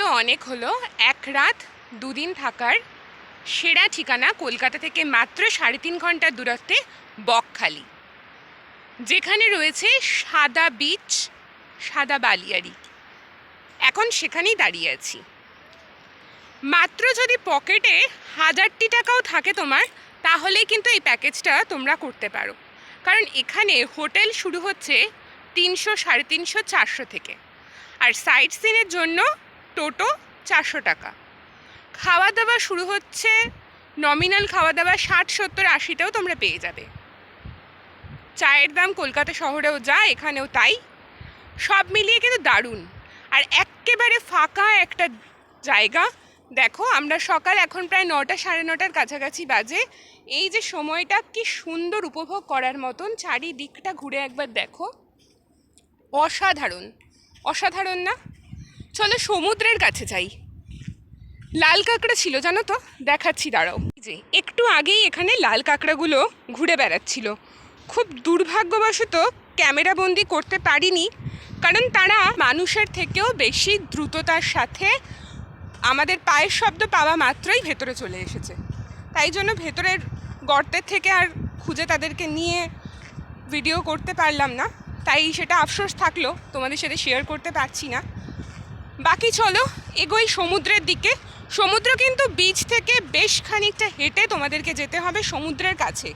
তো অনেক হলো। এক রাত দুদিন থাকার সেরা ঠিকানা কলকাতা থেকে মাত্র সাড়ে তিন ঘণ্টার দূরত্বে বকখালি, যেখানে রয়েছে সাদা বিচ সাদা বালিয়ারি। এখন সেখানেই দাঁড়িয়ে আছি। মাত্র যদি পকেটে হাজারটি টাকাও থাকে তোমার, তাহলেই কিন্তু এই প্যাকেজটা তোমরা করতে পারো। কারণ এখানে হোটেল শুরু হচ্ছে তিনশো সাড়ে তিনশো চারশো থেকে। আর সাইট সিনের জন্য টোটো চারশো টাকা। খাওয়া দাওয়া শুরু হচ্ছে নমিনাল খাওয়া দাওয়া ষাট, সত্তর, আশিতেও তোমরা পেয়ে যাবে। চায়ের দাম কলকাতা শহরেও যা, এখানেও তাই। সব মিলিয়ে কিন্তু দারুণ। আর এক্কেবারে ফাঁকা একটা জায়গা। দেখো, আমরা সকাল এখন প্রায় নটা, সাড়ে নটার কাছাকাছি বাজে। এই যে সময়টা, কি সুন্দর উপভোগ করার মতন। চারিদিকটা ঘুরে একবার দেখো। অসাধারণ। অসাধারণ না? চলো সমুদ্রের কাছে যাই। লাল কাঁকড়া ছিল, জানো তো? দেখাচ্ছি, দাঁড়াও। যে, একটু আগেই এখানে লাল কাঁকড়াগুলো ঘুরে বেড়াচ্ছিল। খুব দুর্ভাগ্যবশত ক্যামেরাবন্দি করতে পারিনি, কারণ তারা মানুষের থেকেও বেশি দ্রুততার সাথে আমাদের পায়ের শব্দ পাওয়া মাত্রই ভেতরে চলে এসেছে। তাই জন্য ভেতরের গর্তের থেকে আর খুঁজে তাদেরকে নিয়ে ভিডিও করতে পারলাম না। তাই সেটা আফসোস থাকল, তোমাদের সাথে শেয়ার করতে পারছি না। বাকি চলো, এগোই সমুদ্রের দিকে। সমুদ্র কিন্তু বিচ থেকে বেশ খানিকটা হেঁটে তোমাদেরকে যেতে হবে সমুদ্রের কাছে।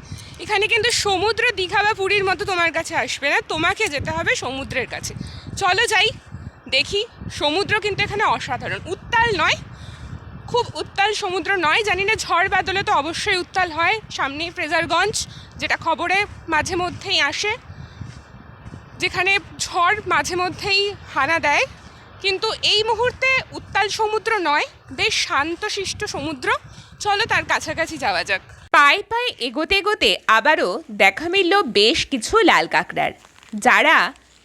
এখানে কিন্তু সমুদ্র দীঘা বা পুরীর মতো তোমার কাছে আসবে না, তোমাকে যেতে হবে সমুদ্রের কাছে। চলো যাই, দেখি, সমুদ্র কিন্তু এখানে অসাধারণ। উত্তাল নয়, খুব উত্তাল সমুদ্র নয়, জানি না ঝড় বাদলে তো অবশ্যই উত্তাল হয়। সামনেই ফ্রেজারগঞ্জ, যেটা খবরে মাঝে মধ্যেই আসে, যেখানে ঝড় মাঝে মধ্যেই হানা দেয়। কিন্তু এই মুহূর্তে উত্তাল সমুদ্র নয়, বেশ শান্তশিষ্ট সমুদ্র। চলো তার কাছাকাছি যাওয়া যাক। পায়ে পায়ে এগোতে এগোতে আবারও দেখা মিলল বেশ কিছু লাল কাঁকড়ার, যারা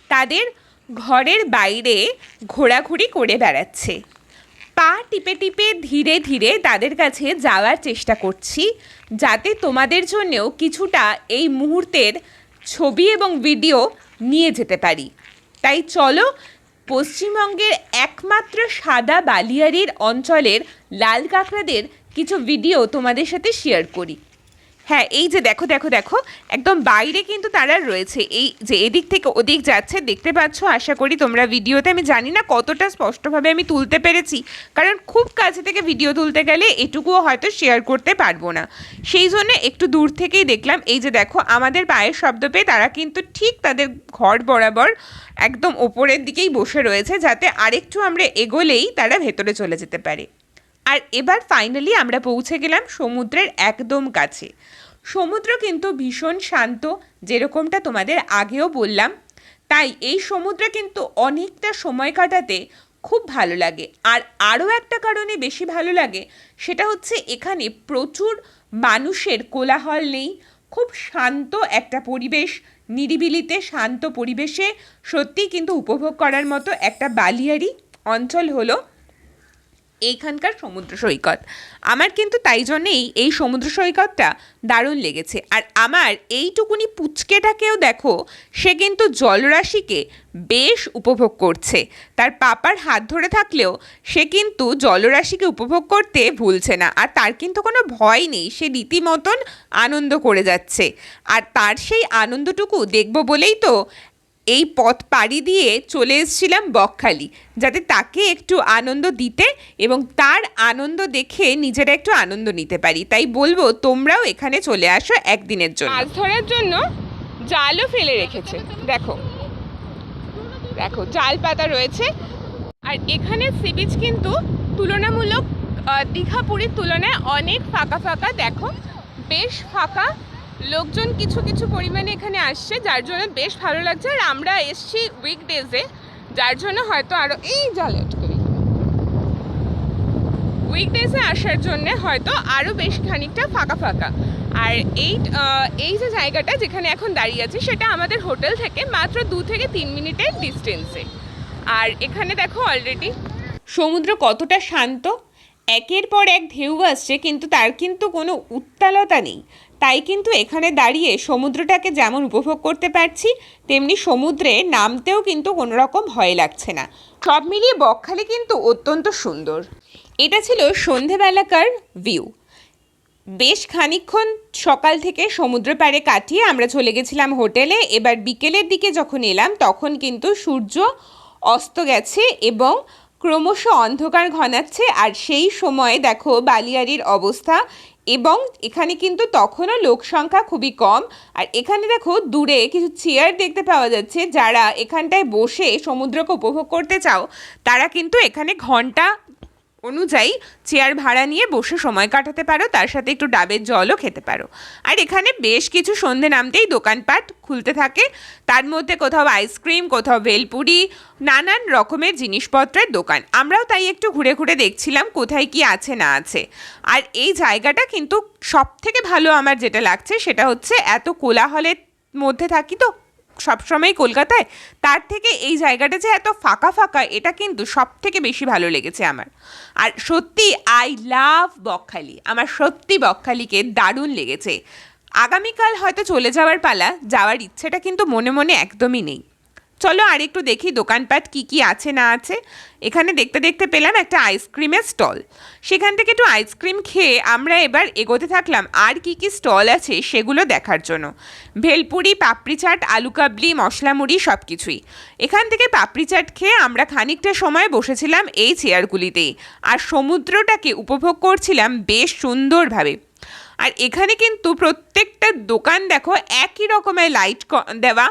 তাদের ঘরের বাইরে ঘোরাঘুরি করে বেড়াচ্ছে। পা টিপে টিপে ধীরে ধীরে তাদের কাছে যাওয়ার চেষ্টা করছি, যাতে তোমাদের জন্যেও কিছুটা এই মুহূর্তের ছবি এবং ভিডিও নিয়ে যেতে পারি। তাই চলো পশ্চিমবঙ্গের একমাত্র সাদা বালিয়াড়ির অঞ্চলের লাল কাঁকড়াদের কিছু ভিডিও তোমাদের সাথে শেয়ার করি। হ্যাঁ এই যে দেখো দেখো দেখো, একদম বাইরে কিন্তু তারা রয়েছে। এই যে এদিক থেকে ওদিক যাচ্ছে, দেখতে পাচ্ছ, আশা করি তোমরা ভিডিওতে, আমি জানি না কতটা স্পষ্টভাবে আমি তুলতে পেরেছি, কারণ খুব কাছে থেকে ভিডিও তুলতে গেলে এটুকুও হয়তো শেয়ার করতে পারব না। সেই জন্য একটু দূর থেকেই দেখলাম, এই যে দেখো, আমাদের পায়ের শব্দ পেয়ে তারা কিন্তু ঠিক তাদের ঘর বরাবর একদম ওপরের দিকেই বসে রয়েছে, যাতে আরেকটু আমরা এগোলেই তারা ভেতরে চলে যেতে পারে। আর এবার ফাইনালি আমরা পৌঁছে গেলাম সমুদ্রের একদম কাছে। সমুদ্র কিন্তু ভীষণ শান্ত, যেরকমটা তোমাদের আগেও বললাম। তাই এই সমুদ্রে কিন্তু অনেকটা সময় কাটাতে খুব ভালো লাগে। আর আরও একটা কারণে বেশি ভালো লাগে, সেটা হচ্ছে এখানে প্রচুর মানুষের কোলাহল নেই। খুব শান্ত একটা পরিবেশ, নিরিবিলিতে শান্ত পরিবেশে সত্যিই কিন্তু উপভোগ করার মতো একটা বালিয়ারি অঞ্চল হলো। এইখানকার সমুদ্র সৈকত। আমার কিন্তু তাই জন্যেই এই সমুদ্র সৈকতটা দারুণ লেগেছে। আর আমার এইটুকুনি পুচকেটাকেও দেখো, সে কিন্তু জলরাশিকে বেশ উপভোগ করছে। তার পাপার হাত ধরে থাকলেও সে কিন্তু জলরাশিকে উপভোগ করতে ভুলছে না। আর তার কিন্তু কোনো ভয় নেই, সে রীতিমতন আনন্দ করে যাচ্ছে। আর তার সেই আনন্দটুকু দেখব বলেই তো এই পথ পাড়ি দিয়ে চলে এসেছিলাম বকখালি, যাতে তাকে একটু আনন্দ দিতে এবং তার আনন্দ দেখে নিজেরা একটু আনন্দ নিতে পারি। তাই বলব, তোমরাও এখানে চলে আসো একদিনের জন্য। মাছ ধরার জন্য জালও ফেলে রেখেছে। দেখো দেখো, জাল পাতা রয়েছে। আর এখানে সি বিচ কিন্তু তুলনামূলক দীঘা পুরীর তুলনায় অনেক ফাঁকা ফাঁকা, দেখো, বেশ ফাঁকা। লোকজন কিছু কিছু পরিমাণে এখানে আসছে, যার জন্য বেশ ভালো লাগছে। আর আমরা এসছি উইকডেজে যার জন্য হয়তো আরও এই জাল দিই। উইকডেজে আসার জন্য হয়তো আরও বেশ খানিকটা ফাঁকা ফাঁকা। আর এই এই যে জায়গাটা যেখানে এখন দাঁড়িয়ে আছে, সেটা আমাদের হোটেল থেকে মাত্র দু থেকে তিন মিনিটের ডিস্টেন্সে আর এখানে দেখো অলরেডি সমুদ্র কতটা শান্ত। একের পর এক ঢেউ আসছে, কিন্তু তার কিন্তু কোনো উত্তালতা নেই। তাই কিন্তু এখানে দাঁড়িয়ে সমুদ্রটাকে যেমন উপভোগ করতে পারছি, তেমনি সমুদ্রে নামতেও কিন্তু কোনো রকম ভয় লাগছে না। সব মিলিয়ে বকখালি কিন্তু অত্যন্ত সুন্দর। এটা ছিল সন্ধেবেলাকার ভিউ বেশ খানিকক্ষণ সকাল থেকে সমুদ্র পাড়ে কাটিয়ে আমরা চলে গেছিলাম হোটেলে। এবার বিকেলের দিকে যখন এলাম, তখন কিন্তু সূর্য অস্ত গেছে এবং ক্রমশ অন্ধকার ঘনাচ্ছে। আর সেই সময়ে দেখো বালিয়ারির অবস্থা। এবং এখানে কিন্তু তখনও লোক সংখ্যা খুবই কম। আর এখানে দেখো দূরে কিছু চেয়ার দেখতে পাওয়া যাচ্ছে যারা এখানটায় বসে সমুদ্রকে উপভোগ করতে চাও, তারা কিন্তু এখানে ঘণ্টা অনুযায়ী চেয়ার ভাড়া নিয়ে বসে সময় কাটাতে পারো, তার সাথে একটু ডাবের জলও খেতে পারো। আর এখানে বেশ কিছু সন্ধে নামতেই দোকানপাট খুলতে থাকে। তার মধ্যে কোথাও আইসক্রিম, কোথাও ভেলপুরি, নানান রকমের জিনিসপত্রের দোকান। আমরাও তাই একটু ঘুরে ঘুরে দেখছিলাম কোথায় কি আছে না আছে। আর এই জায়গাটা কিন্তু সব থেকে ভালো আমার যেটা লাগছে সেটা হচ্ছে এত কোলাহলের মধ্যে থাকি তো সবসময় কলকাতায়, তার থেকে এই জায়গাটা যে এত ফাঁকা ফাঁকা, এটা কিন্তু সব থেকে বেশি ভালো লেগেছে আমার। আর সত্যি আই লাভ বকখালি। আমার সত্যি বকখালিকে দারুণ লেগেছে। আগামীকাল হয়তো চলে যাওয়ার পালা, যাওয়ার ইচ্ছেটা কিন্তু মনে মনে একদমই নেই। চলো আর একটু দেখি দোকানপাট কি কি আছে না আছে। এখানে দেখতে দেখতে পেলাম একটা আইসক্রিমের স্টল। সেখান থেকে একটু আইসক্রিম খেয়ে আমরা এবার এগোতে থাকলাম আর কি কি স্টল আছে সেগুলো দেখার জন্য। ভেলপুরি, পাপড়ি চাট, আলু কাবলি, মশলা মুড়ি সব কিছুই এখান থেকে পাপড়ি চাট খেয়ে আমরা খানিকটা সময় বসেছিলাম এই চেয়ারগুলিতেই। আর সমুদ্রটাকে উপভোগ করছিলাম বেশ সুন্দরভাবে। আর এখানে কিন্তু প্রত্যেকটা দোকান দেখো একই রকমের লাইট দেওয়া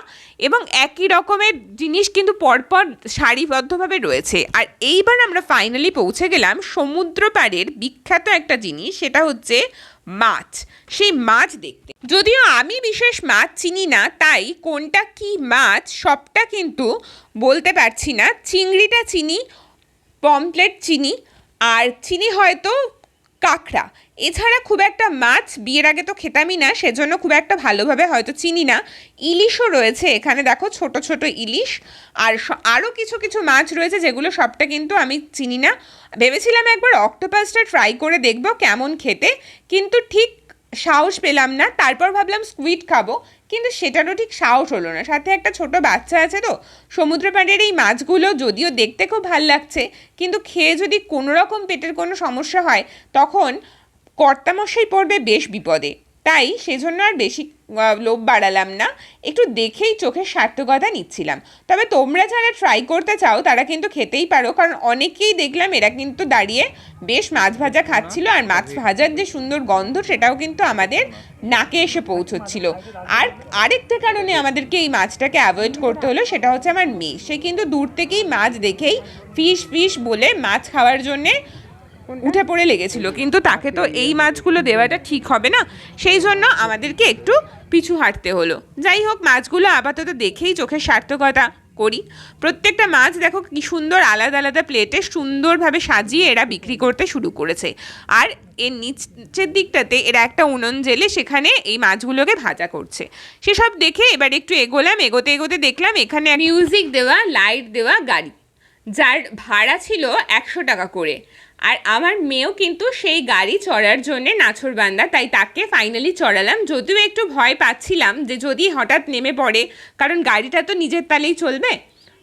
এবং একই রকমের জিনিস কিন্তু পরপর সারিবদ্ধভাবে রয়েছে। আর এইবার আমরা ফাইনালি পৌঁছে গেলাম সমুদ্র পাড়ের বিখ্যাত একটা জিনিস, সেটা হচ্ছে মাছ। সেই মাছ দেখতে। যদিও আমি বিশেষ মাছ চিনি না, তাই কোনটা কি মাছ সবটা কিন্তু বলতে পারছি না। চিংড়িটা চিনি পমপ্লেট চিনি, আর চিনি হয়তো কাঁকড়া। এছাড়া খুব একটা মাছ বিয়ের আগে তো খেতামই না, সেজন্য খুব একটা ভালোভাবে হয়তো চিনি না। ইলিশও রয়েছে এখানে, দেখো ছোট ছোট ইলিশ। আর আরও কিছু কিছু মাছ রয়েছে যেগুলো সবটা কিন্তু আমি চিনি না। ভেবেছিলাম একবার অক্টোপাসটা ট্রাই করে দেখব কেমন খেতে, কিন্তু ঠিক সাহস পেলাম না। তারপর ভাবলাম স্কুইড খাব, কিন্তু সেটারও ঠিক সাহস হলো না। সাথে একটা ছোট বাচ্চা আছে তো সমুদ্র পাড়ের এই মাছগুলো যদিও দেখতে খুব ভালো লাগছে, কিন্তু খেয়ে যদি কোনো রকম পেটের কোনো সমস্যা হয়, তখন কর্তামশাই পড়বে বেশ বিপদে। তাই সেজন্য আর বেশি লোভ বাড়ালাম না। একটু দেখেই চোখের সার্থকতা নিচ্ছিলাম। তবে তোমরা যারা ট্রাই করতে চাও, তারা কিন্তু খেতেই পারো। কারণ অনেকেই দেখলাম এরা কিন্তু দাঁড়িয়ে বেশ মাছ ভাজা খাচ্ছিল। আর মাছ ভাজার যে সুন্দর গন্ধ, সেটাও কিন্তু আমাদের নাকে এসে পৌঁছচ্ছিল। আর আরেকটা কারণে আমাদেরকে এই মাছটাকে অ্যাভয়েড করতে হলো, সেটা হচ্ছে আমার মেয়ে। সে কিন্তু দূর থেকেই মাছ দেখেই ফিশ ফিশ বলে মাছ খাওয়ার জন্যে উঠে পড়ে লেগেছিল, কিন্তু তাকে তো এই মাছগুলো দেওয়াটা ঠিক হবে না। সেই জন্য আমাদেরকে একটু পিছু হাঁটতে হলো। যাই হোক, মাছগুলো আপাতত দেখেই চোখের সার্থকতা করি। প্রত্যেকটা মাছ দেখো কি সুন্দর আলাদা আলাদা প্লেটে সুন্দরভাবে সাজিয়ে এরা বিক্রি করতে শুরু করেছে। আর এর নিচের দিকটাতে এরা একটা উনুন জেলে সেখানে এই মাছগুলোকে ভাজা করছে। সেসব দেখে এবার একটু এগোলাম, এগোতে এগোতে দেখলাম এখানে মিউজিক দেওয়া লাইট দেওয়া গাড়ি, যার ভাড়া ছিল একশো টাকা করে। আর আমার মেয়েও কিন্তু সেই গাড়ি চড়ার জন্যে নাছরবান্দা তাই তাকে ফাইনালি চড়ালাম। যদিও একটু ভয় পাচ্ছিলাম যে যদি হঠাৎ নেমে পড়ে, কারণ গাড়িটা তো নিজের তালেই চলবে।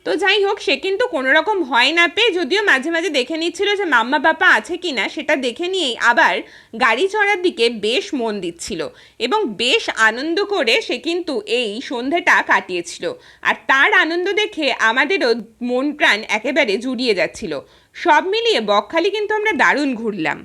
তো যাই হোক, সে কিন্তু কোনো রকম ভয় না পেয়ে যদিও মাঝে মাঝে দেখে নিচ্ছিল যে মাম্মা বাপা আছে কি না সেটা দেখে নিয়েই আবার গাড়ি চড়ার দিকে বেশ মন দিচ্ছিল এবং বেশ আনন্দ করে সে কিন্তু এই সন্ধেটা কাটিয়েছিল। আর তার আনন্দ দেখে আমাদেরও মন প্রাণ একেবারে জুড়িয়ে যাচ্ছিল। সব মিলিয়ে বকখালি কিন্তু আমরা দারুণ ঘুরলাম।